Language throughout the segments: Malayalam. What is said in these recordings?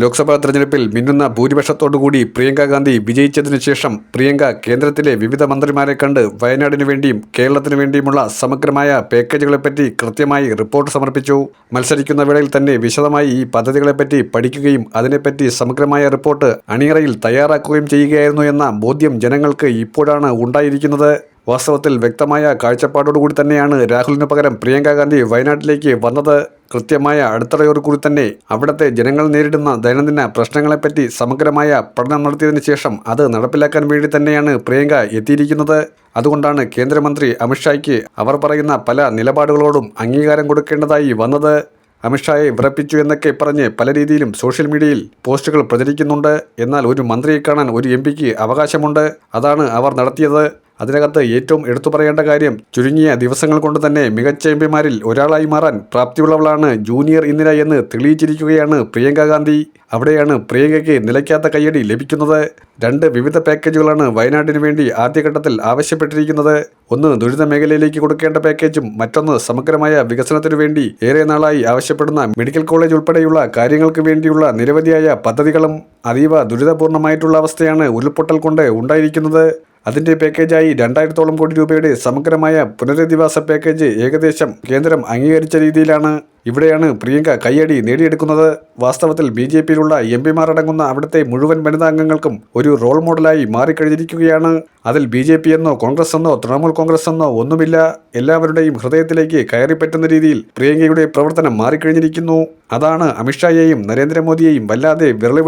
ലോക്സഭാ തെരഞ്ഞെടുപ്പിൽ മിന്നുന്ന ഭൂരിപക്ഷത്തോടുകൂടി പ്രിയങ്ക ഗാന്ധി വിജയിച്ചതിനു ശേഷം പ്രിയങ്ക കേന്ദ്രത്തിലെ വിവിധ മന്ത്രിമാരെ കണ്ട് വയനാടിനു വേണ്ടിയും കേരളത്തിനു വേണ്ടിയുമുള്ള സമഗ്രമായ പാക്കേജുകളെപ്പറ്റി കൃത്യമായി റിപ്പോർട്ട് സമർപ്പിച്ചു. മത്സരിക്കുന്ന വേളയിൽ തന്നെ വിശദമായി ഈ പദ്ധതികളെപ്പറ്റി പഠിക്കുകയും അതിനെപ്പറ്റി സമഗ്രമായ റിപ്പോർട്ട് അണിയറയിൽ തയ്യാറാക്കുകയും ചെയ്യുകയായിരുന്നു എന്ന ബോധ്യം ജനങ്ങൾക്ക് ഇപ്പോഴാണ് ഉണ്ടായിരിക്കുന്നത്. വാസ്തവത്തിൽ വ്യക്തമായ കാഴ്ചപ്പാടോടുകൂടി തന്നെയാണ് രാഹുലിനു പകരം പ്രിയങ്ക ഗാന്ധി വയനാട്ടിലേക്ക് വന്നത്. കൃത്യമായ അടിത്തറയോടുകൂടി തന്നെ അവിടുത്തെ ജനങ്ങൾ നേരിടുന്ന ദൈനംദിന പ്രശ്നങ്ങളെപ്പറ്റി സമഗ്രമായ പഠനം നടത്തിയതിനു ശേഷം അത് നടപ്പിലാക്കാൻ വേണ്ടി തന്നെയാണ് പ്രിയങ്ക എത്തിയിരിക്കുന്നത്. അതുകൊണ്ടാണ് കേന്ദ്രമന്ത്രി അമിത്ഷായ്ക്ക് അവർ പറയുന്ന പല നിലപാടുകളോടും അംഗീകാരം കൊടുക്കേണ്ടതായി വന്നത്. അമിത്ഷായെ വിറപ്പിച്ചു എന്നൊക്കെ പറഞ്ഞ് പല രീതിയിലും സോഷ്യൽ മീഡിയയിൽ പോസ്റ്റുകൾ പ്രചരിക്കുന്നുണ്ട്. എന്നാൽ ഒരു മന്ത്രിയെ കാണാൻ ഒരു എം അവകാശമുണ്ട്. അതാണ് അവർ നടത്തിയത്. അതിനകത്ത് ഏറ്റവും എടുത്തു പറയേണ്ട കാര്യം ചുരുങ്ങിയ ദിവസങ്ങൾ കൊണ്ട് തന്നെ മികച്ച എം പിമാരിൽ ഒരാളായി മാറാൻ പ്രാപ്തിയുള്ളവളാണ് ജൂനിയർ ഇന്ദിര എന്ന് തെളിയിച്ചിരിക്കുകയാണ് പ്രിയങ്ക ഗാന്ധി. അവിടെയാണ് പ്രിയങ്കയ്ക്ക് നിലയ്ക്കാത്ത കയ്യടി ലഭിക്കുന്നത്. രണ്ട് വിവിധ പാക്കേജുകളാണ് വയനാടിനു വേണ്ടി ആദ്യഘട്ടത്തിൽ ആവശ്യപ്പെട്ടിരിക്കുന്നത്. ഒന്ന് ദുരിത മേഖലയിലേക്ക് കൊടുക്കേണ്ട പാക്കേജും മറ്റൊന്ന് സമഗ്രമായ വികസനത്തിനു വേണ്ടി ഏറെ നാളായി ആവശ്യപ്പെടുന്ന മെഡിക്കൽ കോളേജ് ഉൾപ്പെടെയുള്ള കാര്യങ്ങൾക്ക് വേണ്ടിയുള്ള നിരവധിയായ പദ്ധതികളും അതീവ ദുരിതപൂർണമായിട്ടുള്ള അവസ്ഥയാണ് ഉരുൾപൊട്ടൽ കൊണ്ട് ഉണ്ടായിരിക്കുന്നത്. അതിന്റെ പാക്കേജായി രണ്ടായിരത്തോളം കോടി രൂപയുടെ സമഗ്രമായ പുനരധിവാസ പാക്കേജ് ഏകദേശം കേന്ദ്രം അംഗീകരിച്ച രീതിയിലാണ്. ഇവിടെയാണ് പ്രിയങ്ക കയ്യടി നേടിയെടുക്കുന്നത്. വാസ്തവത്തിൽ ബി ജെ പിയിലുള്ള എം പിമാരടങ്ങുന്ന അവിടുത്തെ മുഴുവൻ വനിതാ അംഗങ്ങൾക്കും ഒരു റോൾ മോഡലായി മാറിക്കഴിഞ്ഞിരിക്കുകയാണ്. അതിൽ ബി ജെ പി എന്നോ കോൺഗ്രസ് എന്നോ തൃണമൂൽ കോൺഗ്രസ് എന്നോ ഒന്നുമില്ല. എല്ലാവരുടെയും ഹൃദയത്തിലേക്ക് കയറിപ്പറ്റുന്ന രീതിയിൽ പ്രിയങ്കയുടെ പ്രവർത്തനം മാറിക്കഴിഞ്ഞിരിക്കുന്നു. അതാണ് അമിത്ഷായെയും നരേന്ദ്രമോദിയെയും വല്ലാതെ വിരളി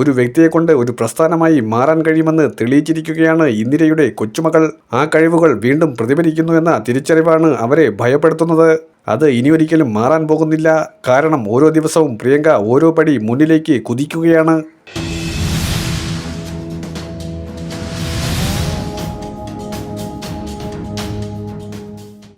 ഒരു വ്യക്തിയെ കൊണ്ട് ഒരു പ്രസ്ഥാനമായി മാറാൻ കഴിയുമെന്ന് തെളിയിച്ചിരിക്കുകയാണ് ഇന്ദിരയുടെ കൊച്ചുമകൾ. ആ കഴിവുകൾ വീണ്ടും പ്രതിഫലിക്കുന്നു എന്ന തിരിച്ചറിവാണ് അവരെ ഭയപ്പെടുത്തുന്നത്. അത് ഇനി ഒരിക്കലും മാറാൻ പോകുന്നില്ല. കാരണം ഓരോ ദിവസവും പ്രിയങ്ക ഓരോ പടി മുന്നിലേക്ക് കുതിക്കുകയാണ്.